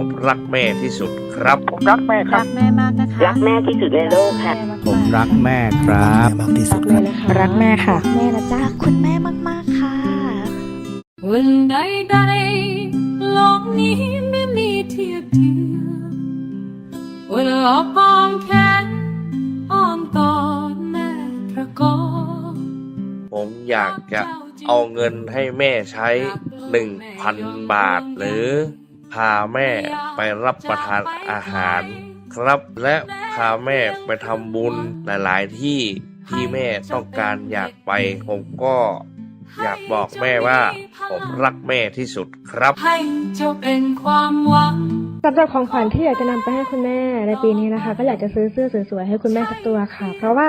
ผมรักแม่ที่สุดครับ ผมรักแม่ครัรับ กแม่มากนะคะรักแม่ที่สุดในโลกค่ะ ผมรักแม่ครับ มากที่สุดครับ รักแม่ค่ะ แม่นะจ๊ะรักคุณแม่มากๆค่ะ วันใดใดๆโลกนี้ไม่มีเทียบเทียมวันออกอ้อมแขนอ้อมกอดแม่ตระกอบผมอยากจะเอาเงินให้แม่ใช้หนึ่งพันบาทหรือ พาแม่ไปรับประทานอาหารครับและพาแม่ไปทำบุญหลาย ๆ ที่ที่แม่ต้องการอยากไป ผมก็อยากบอกแม่ว่า ผมรักแม่ที่สุดครับให้เจ้าเป็นความหวังสำหรับของขวัญที่อยากจะนำไปให้คุณแม่ในปีนี้นะคะ ก็อยากจะซื้อเสื้อสวยๆให้คุณแม่สักตัวค่ะ เพราะว่า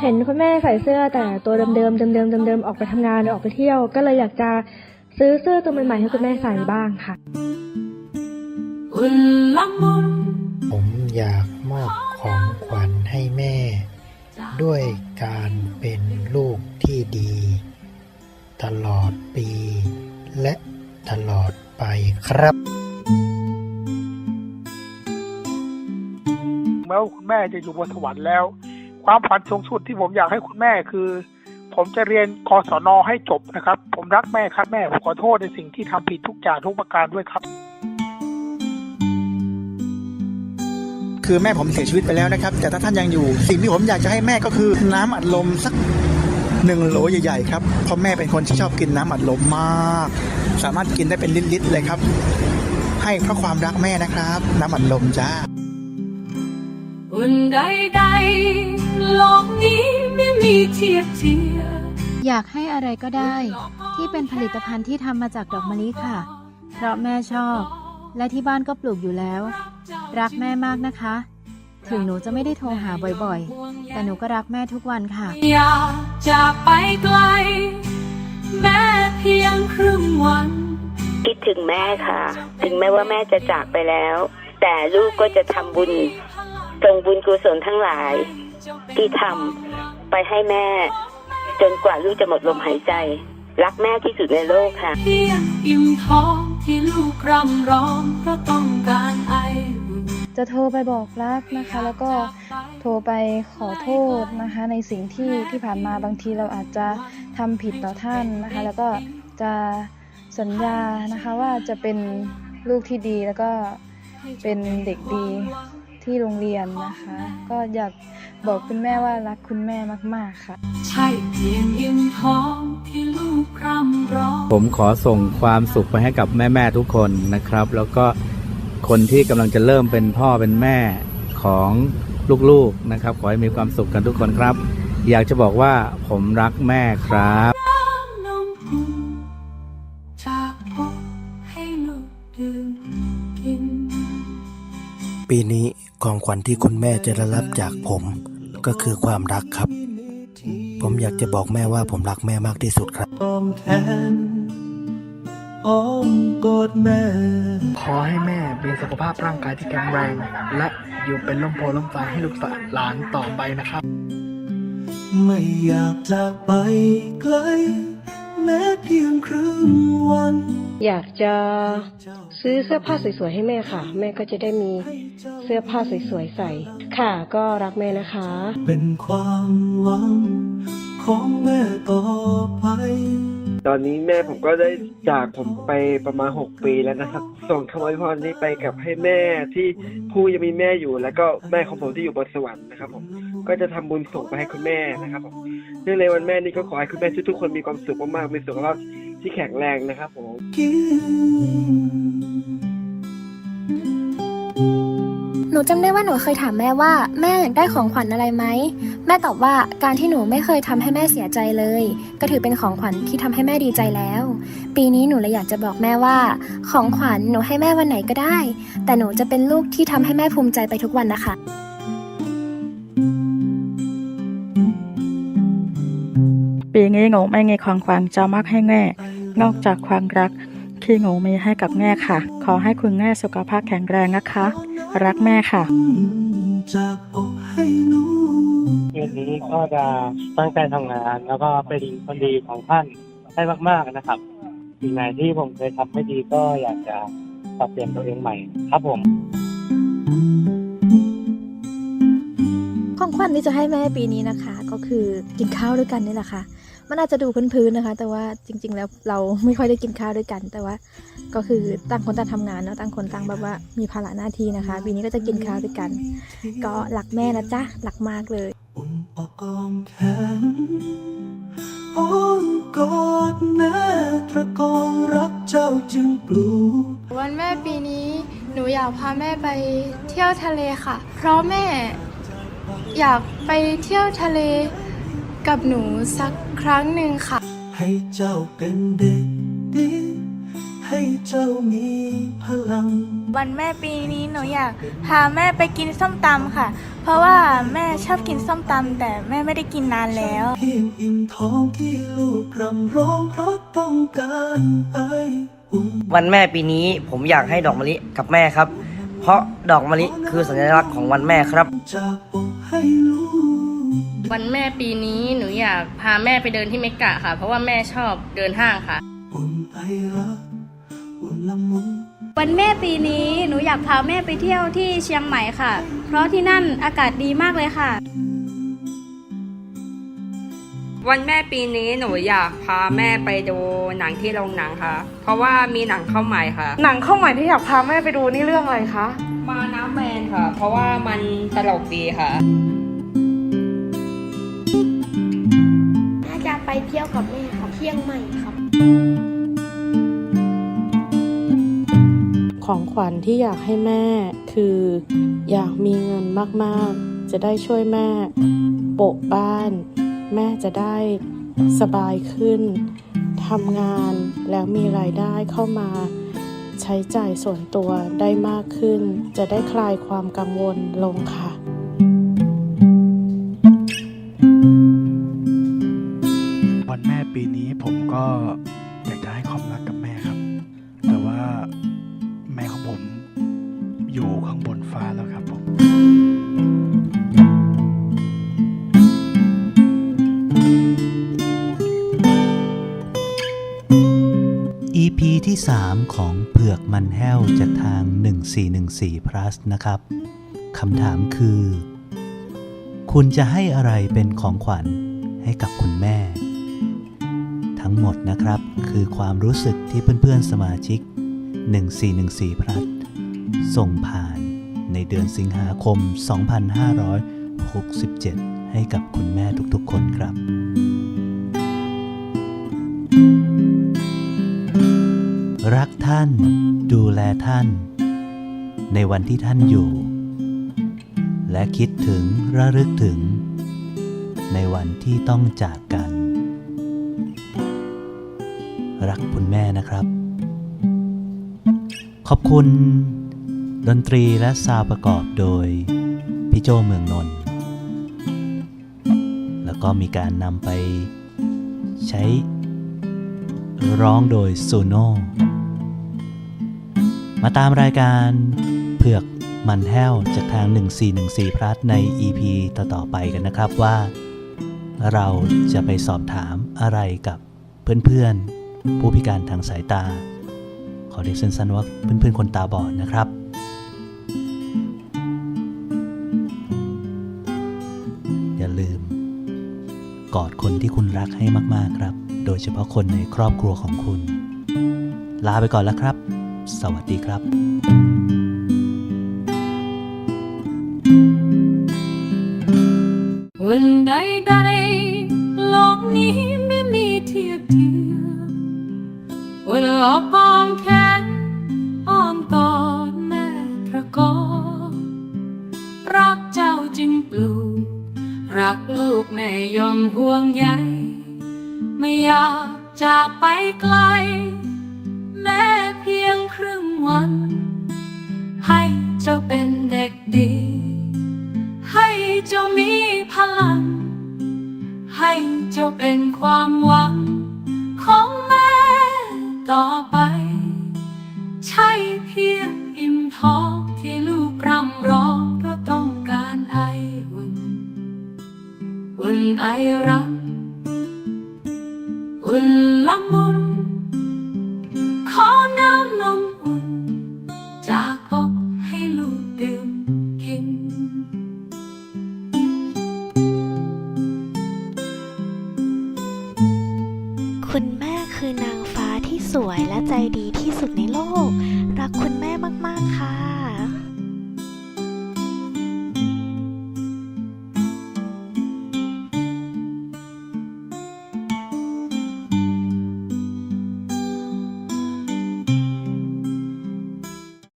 เห็นคุณแม่ใส่เสื้อแต่ตัวเดิมๆเดิมๆเดิมๆออกไปทำงานหรือออกไปเที่ยว ก็เลยอยากจะ ซื้อเสื้อตัวใหม่ๆให้คุณแม่ใส่บ้างค่ะอุ่นละมุนผมอยากมอบของขวัญให้แม่ ด้วยการเป็นลูกที่ดี ตลอดปี และตลอดไปครับแม้ว่าคุณแม่จะอยู่บนสวรรค์แล้ว ความฝันสูงสุดที่ผมอยากให้คุณแม่คือ ผมจะเรียนกศนให้จบนะครับ ผมรักแม่ครับแม่ผมขอโทษในสิ่งที่ทำผิดทุกอย่างทุกประการด้วยครับ คือแม่ผมเสียชีวิตไปแล้วนะครับ แต่ถ้าท่านยังอยู่ สิ่งที่ผมอยากจะให้แม่ก็คือน้ำอัดลมสักหนึ่งโหลใหญ่ๆครับเพราะแม่เป็นคนที่ชอบกินน้ำอัดลมมาก สามารถกินได้เป็นลิตรๆเลยครับ ให้เพราะความรักแม่นะครับ น้ำอัดลมจ้าอุ่นใดใดๆโลกนี้ ม่มีเทียบเทียมอยากให้อะไรก็ได้ ที่เป็นผลิตภัณฑ์ที่ทำมาจากดอกมะลิค่ะ เพราะแม่ชอบ และที่บ้านก็ปลูกอยู่แล้ว รักแม่มากนะคะ ถึงหนูจะไม่ได้โทรหาบ่อยๆ แต่หนูก็รักแม่ทุกวันค่ะ อยากจากไปไกล แม้เพียงครึ่งวันคิดถึงแม่ค่ะ ถึงแม้ว่าแม่จะจากไปแล้ว แต่ลูกก็จะทำบุญส่งบุญกุศลทั้งหลาย ที่ทำ ไปให้แม่ จนกว่าลูกจะหมดลมหายใจ รักแม่ที่สุดในโลกค่ะเพียงอิ่มท้องที่ลูกร่ำร้องเพราะต้องการไออุ่นจะโทรไปบอกรักนะคะ แล้วก็โทรไปขอโทษนะคะ ในสิ่งที่ที่ผ่านมาบางทีเราอาจจะทำผิดต่อท่านนะคะ แล้วก็จะสัญญานะคะว่าจะเป็นลูกที่ดีแล้วก็เป็นเด็กดี ที่โรงเรียนนะคะ ก็อยากบอกคุณแม่ว่ารักคุณแม่มาก ๆ ค่ะ ใช่เพียงอิ่มท้องที่ลูกร่ำร้อง ผมขอส่งความสุขไปให้กับแม่ ๆ ทุกคนนะครับ แล้วก็คนที่กำลังจะเริ่มเป็นพ่อเป็นแม่ของลูก ๆ นะครับ ขอให้มีความสุขกันทุกคนครับ อยากจะบอกว่าผมรักแม่ครับ ปีนี้ของขวัญที่คุณแม่จะได้รับจากผมก็คือความรักครับ ผมอยากจะบอกแม่ว่าผมรักแม่มากที่สุดครับอ้อมแขนอ้อมกอดแม่ ขอให้แม่มีสุขภาพร่างกายที่แข็งแรง และอยู่เป็นล่มโพล่มไฟให้ลูกหลานต่อไปนะครับ ไม่อยากจากไปไกล แม้เพียงครึ่งวัน อยากจะซื้อเสื้อผ้าสวยๆให้แม่ค่ะ แม่ก็จะได้มีเสื้อผ้าสวยๆใส่ ค่ะ ก็รักแม่นะคะ เป็นความหวังของแม่ต่อไป ตอนนี้แม่ผมก็ได้จากผมไปประมาณ 6 ปีแล้วนะครับ ส่งคำอวยพรนี้ไปกับให้แม่ที่ผู้ยังมีแม่อยู่ แล้วก็แม่ของผมที่อยู่บนสวรรค์นะครับ ผมก็จะทำบุญส่งไปให้คุณแม่นะครับผมเนื่องในวันแม่นี้ก็ขอให้คุณแม่ทุกๆคนมีความสุขมากๆมีสุขภาพ ที่แข็งแรงนะครับผม หนูจำได้ว่าหนูเคยถามแม่ว่า แม่อยากได้ของขวัญอะไรไหม แม่ตอบว่าการที่หนูไม่เคยทำให้แม่เสียใจเลย ก็ถือเป็นของขวัญที่ทำให้แม่ดีใจแล้ว ปีนี้หนูเลยอยากจะบอกแม่ว่า ของขวัญหนูให้แม่วันไหนก็ได้ แต่หนูจะเป็นลูกที่ทำให้แม่ภูมิใจไปทุกวันนะคะ ปีนี้หนูไม่มีของขวัญจะมอบให้แม่ นอกจากความรักที่หนูมีให้กับแม่ค่ะ ขอให้คุณแม่สุขภาพแข็งแรงนะคะ รักแม่ค่ะจากอกให้หนูเดือนนี้ก็จะตั้งใจทำงาน แล้วก็เป็นคนดีของท่านให้มาก ๆนะครับสิ่งไหนที่ผมเคยทำไม่ดีก็อยากจะขปรับเปลี่ยนตัวเองใหม่ครับผมของขวัญที่จะให้แม่ปีนี้นะคะ ก็คือกินข้าวด้วยกันนี่แหละค่ะ มันอาจจะดูพื้นๆนะคะ แต่ว่าจริง ๆ แล้วเราไม่ค่อยได้กินข้าวด้วยกัน แต่ว่าก็คือต่างคนต่างทำงานเนาะต่างคนต่างแบบว่ามีภาระหน้าที่นะคะปีนี้ก็จะกินข้าวด้วยกัน ก็รักแม่นะจ๊ะรักมากเลยออกกองแขนอ้อนกอดแม่ตระกองรักเจ้าจึงปลูกวันแม่ปีนี้หนูอยากพาแม่ไปเที่ยวทะเลค่ะ เพราะแม่อยากไปเที่ยวทะเล กับหนูสักครั้งหนึ่งค่ะ ให้เจ้าเป็นเด็กดี ให้เจ้ามีพลัง วันแม่ปีนี้หนูอยากพาแม่ไปกินส้มตำค่ะ เพราะว่าแม่ชอบกินส้มตำแต่แม่ไม่ได้กินนานแล้ว เพียงอิ่มท้องที่ลูกรำร้องเพราะต้องการไออุ่นวันแม่ปีนี้ผมอยากให้ดอกมะลิกับแม่ครับ เพราะดอกมะลิคือสัญลักษณ์ของวันแม่ครับ จากอกให้ลูก วันแม่ปีนี้หนูอยากพาแม่ไปเดินที่เมกะค่ะ เพราะว่าแม่ชอบเดินห้างค่ะอุ่นไอรักอุ่นละมุนวันแม่ปีนี้หนูอยากพาแม่ไปเที่ยวที่เชียงใหม่ค่ะ เพราะที่นั่นอากาศดีมากเลยค่ะ วันแม่ปีนี้หนูอยากพาแม่ไปดูหนังที่โรงหนังค่ะ เพราะว่ามีหนังเข้าใหม่ค่ะ หนังเข้าใหม่ที่อยากพาแม่ไปดูนี่เรื่องอะไรคะ มาน้ำแมนค่ะ เพราะว่ามันตลกดีค่ะ เที่ยวกับแม่ครับเชียงใหม่ครับ ของขวัญที่อยากให้แม่คือ อยากมีเงินมากๆ จะได้ช่วยแม่ โปะบ้าน แม่จะได้สบายขึ้นทำงานแล้วมีรายได้เข้ามา ใช้จ่ายส่วนตัวได้มากขึ้น จะได้คลายความกังวลลงค่ะ ก็อยากจะให้ความรักกับแม่ครับ แต่ว่าแม่ของผมอยู่ข้างบนฟ้าแล้วครับผม EP ที่ 3 ของเผือกมันแห้วจากทาง 1414 plus นะครับคำถามคือ คุณจะให้อะไรเป็นของขวัญให้กับคุณแม่ ทั้งหมดนะครับ คือความรู้สึกที่เพื่อนๆสมาชิก 1414 plus ส่งผ่านในเดือนสิงหาคม 2567 ให้กับคุณแม่ทุกๆคนครับ รักท่าน ดูแลท่าน ในวันที่ท่านอยู่ และคิดถึงระลึกถึง ในวันที่ต้องจากกัน รักคุณแม่นะครับ ขอบคุณ ดนตรีและซาวประกอบโดย พี่โจเมืองนนท์แล้วก็มีการนำไปใช้ร้องโดยซูโน่มาตามรายการเผือกมันแห้วจากทาง 1414 พลัสใน EP ต่อๆไปกันนะครับว่า เราจะไปสอบถามอะไรกับเพื่อนๆ ผู้พิการทางสายตา ขอเรียกสั้นๆว่าเพื่อนๆคนตาบอดนะครับ อย่าลืม กอดคนที่คุณรักให้มากๆครับ โดยเฉพาะคนในครอบครัวของคุณ ลาไปก่อนแล้วครับ สวัสดีครับวันใดใดๆโลกนี้ วันออกกองแขนอ้อมกอดแม่ตระกอบรักเจ้าจึงปลูก รักลูกแม่ยอมห่วงใยไม่อยากจากไปไกล แม้เพียงครึ่งวัน ให้เจ้าเป็นเด็กดี ให้เจ้ามีพลัง ให้เจ้าเป็นความหวังของ ต่อไป ใช่เพียงอิ่มท้องที่ลูกร่ำร้องเพราะต้องการไออุ่น อุ่นไอรัก อุ่นละมุน ขอน้ำนมอุ่น จากอกให้ลูกดื่มกินคุณแม่คือนางฟ้า สวยและใจดีที่สุดในโลก รักคุณแม่มาก ๆ ค่ะ